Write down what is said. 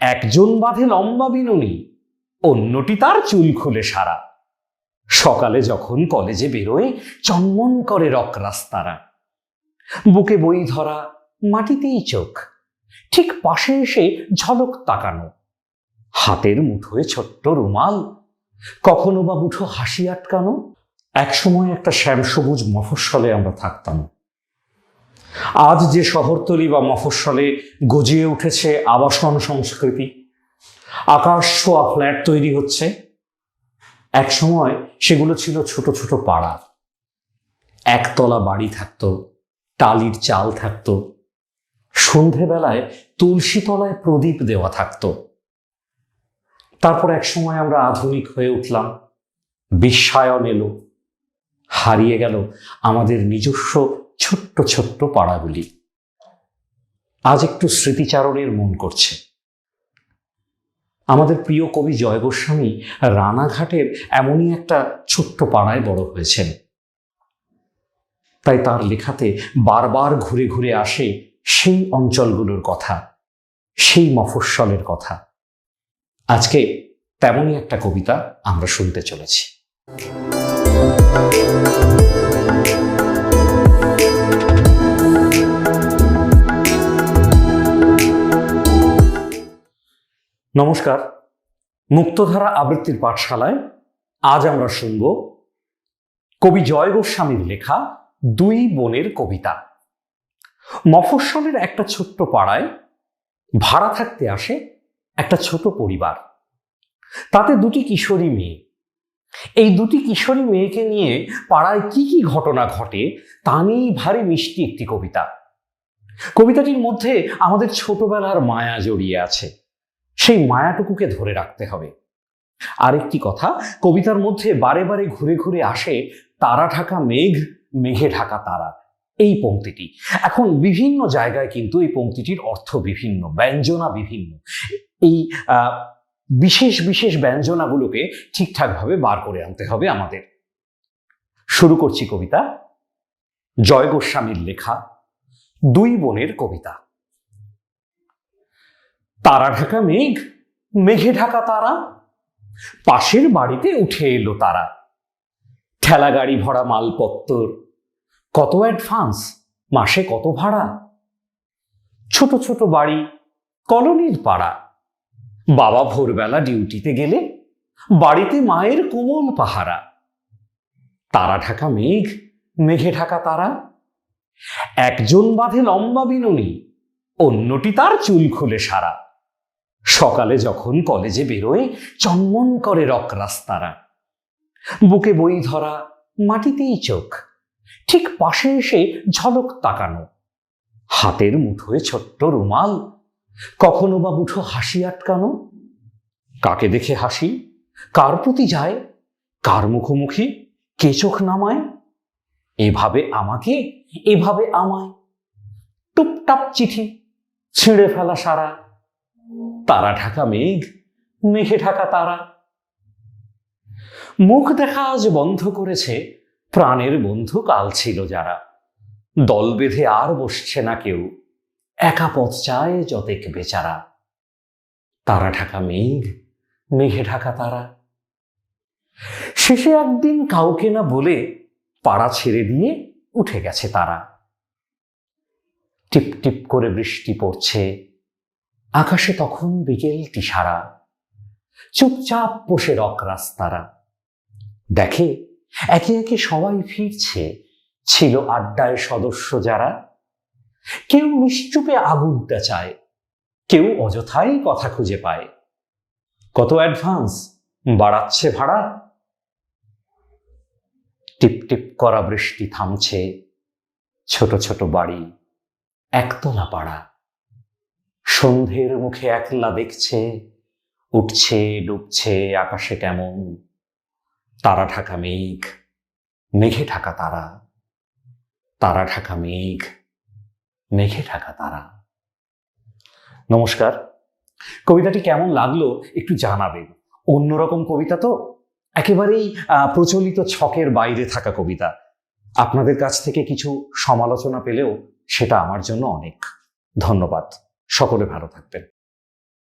একজন বাঁধে লম্বা বিনুনি, অন্যটি তার চুল খুলে সারা। সকালে যখন কলেজে বেরোয়, চন্মন করে রক রাস্তারা। বুকে বই ধরা, মাটিতেই চোখ, ঠিক পাশে এসে ঝলক তাকানো। হাতের মুঠোয় ছোট্ট রুমাল, কখনো বা মুঠো হাসি আটকানো। একসময় একটা শ্যামসবুজ মফস্বলে আমরা থাকতাম। আজ যে শহরতলি বা মফস্বলে গজিয়ে উঠেছে আবাসন সংস্কৃতি, আকাশ ছোঁয়া ফ্ল্যাট তৈরি হচ্ছে, এক সময় সেগুলো ছিল ছোট ছোট পাড়া। একতলা বাড়ি থাকতো, টালির চাল থাকতো, সন্ধেবেলায় তুলসী তলায় প্রদীপ দেওয়া থাকতো। তারপর এক সময় আমরা আধুনিক হয়ে উঠলাম, বিশ্বায়ন এলো, হারিয়ে গেল আমাদের নিজস্ব ছোট্ট ছোট্ট পাড়াগুলি। আজ একটু স্মৃতিচারণের মন করছে। আমাদের প্রিয় কবি জয় গোস্বামী রানাঘাটের এমনই একটা ছোট্ট পাড়ায় বড় হয়েছেন। তাই তার লেখাতে বারবার ঘুরে ঘুরে আসে সেই অঞ্চলগুলোর কথা, সেই মফস্বলের কথা। আজকে তেমনই একটা কবিতা আমরা শুনতে চলেছি। নমস্কার। মুক্তধারা আবৃত্তির পাঠশালায় আজ আমরা শুনব কবি জয় গোস্বামীর লেখা দুই বোনের কবিতা। মফস্বলের একটা ছোট্ট পাড়ায় ভাড়া থাকতে আসে একটা ছোট পরিবার। তাতে দুটি কিশোরী মেয়ে। এই দুটি কিশোরী মেয়েকে নিয়ে পাড়ায় কি কি ঘটনা ঘটে তা নিয়েই ভারী মিষ্টি একটি কবিতা। কবিতাটির মধ্যে আমাদের ছোটবেলার মায়া জড়িয়ে আছে। সেই মায়াটুকুকে ধরে রাখতে হবে। আরেকটি কথা, কবিতার মধ্যে বারে বারে ঘুরে ঘুরে আসে, তারা ঢাকা মেঘ, মেঘে ঢাকা তারা। এই পংক্তিটি। এখন বিভিন্ন জায়গায় কিন্তু এই পংক্তিটির অর্থ বিভিন্ন, ব্যঞ্জনা বিভিন্ন। এই বিশেষ বিশেষ ব্যঞ্জনাগুলোকে ঠিকঠাকভাবে বার করে আনতে হবে আমাদের। শুরু করছি কবিতা। জয় গোস্বামীর লেখা, দুই বোনের কবিতা। তারা ঢাকা মেঘ, মেঘে ঢাকা তারা। পাশের বাড়িতে উঠে এলো তারা। ঠেলা গাড়ি ভরা মালপত্তর, কত অ্যাডভান্স, মাসে কত ভাড়া? ছোট ছোট বাড়ি, কলোনির পাড়া। বাবা ভোরবেলা ডিউটিতে গেলে বাড়িতে মায়ের কোমল পাহারা। তারা ঢাকা মেঘ, মেঘে ঢাকা তারা। একজন বাঁধে লম্বা বিনুনি, অন্যটি তার চুল খুলে সারা। সকালে যখন কলেজে বেরোয় চন্মন করে রক রাস্তারা। বুকে বই ধরা, মাটিতেই চোখ। ঠিক পাশে এসে ঝলক তাকানো। হাতের মুঠোয় ছোট্ট রুমাল। কখনো বা মুঠো হাসি আটকানো? কাকে দেখে হাসি? কার প্রতি যায়? কার মুখোমুখি? কে চোখ নামায়? এভাবে আমাকে, এভাবে আমায়। টুপটাপ চিঠি, ছিঁড়ে ফেলা সারা। তারা ঢাকা মেঘ, মেঘে ঢাকা তারা। মুখ দেখা আজ বন্ধ করেছে, প্রাণের বন্ধু কাল ছিল যারা। দল বেঁধে আর বসছে না কেউ, একা পথ চায় যতেক বেচারা। তারা ঢাকা মেঘ, মেঘে ঢাকা তারা। শেষে একদিন কাউকে না বলে পাড়া ছেড়ে দিয়ে উঠে গেছে তারা। টিপ টিপ করে বৃষ্টি পড়ছে আকাশে তখন বিকেলটি সারা চুপচাপ বসে রক রাস্তারা। দেখে একে একে সবাই ফিরছে, ছিল আড্ডায় সদস্য যারা। কেউ নিশ্চুপে আগুনটা চায়, কেউ অযথাই কথা খুঁজে পায়। কত অ্যাডভান্স, বাড়াচ্ছে ভাড়া। টিপ টিপ করা বৃষ্টি থামছে, ছোট ছোট বাড়ি, একতলা পাড়া। সন্ধ্যের মুখে একলা দেখছে, উঠছে, ডুবছে, আকাশে কেমন তারা ঢাকা মেঘ, মেঘে ঢাকা তারা তারা ঢাকা মেঘ, মেঘে ঢাকা তারা। নমস্কার। কবিতাটি কেমন লাগল একটু জানাবেন। অন্যরকম কবিতা তো একেবারেই প্রচলিত ছকের বাইরে থাকা কবিতা। আপনাদের কাছ থেকে কিছু সমালোচনা পেলেও সেটা আমার জন্য অনেক। ধন্যবাদ। সকলে ভালো থাকবেন।